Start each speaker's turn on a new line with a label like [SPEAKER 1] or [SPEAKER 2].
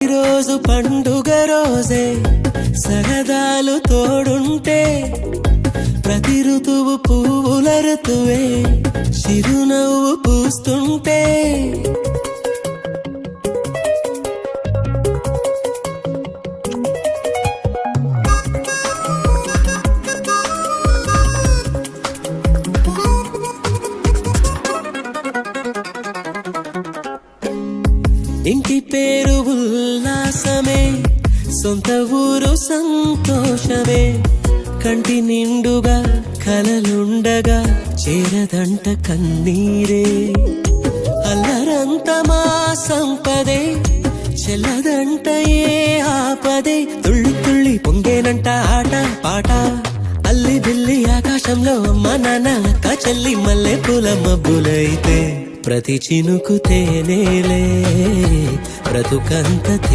[SPEAKER 1] రోజు పండుగ రోజే సగదాలు తోడుంటే ప్రతి ఋతువు పువ్వుల ఋతువే చిరునవ్వు పూస్తుంటే. ఇంటి పేరు ఉల్లాసమే సొంత ఊరు సంతోషమే. కంటి నిండుగా కలలుండగా చేరదంట కన్నీరే. అల్లరంత మా సంపదే చెల్లదంట ఏ ఆపదే. తుళ్ళి తుళ్ళి పొంగేనంట ఆట పాట. అల్లి బిల్లి ఆకాశంలో అమ్మ నాన్న చెల్లి మల్లె పూల మబ్బులైతే ప్రతి చినుకు తేనేలే బ్రతుకంత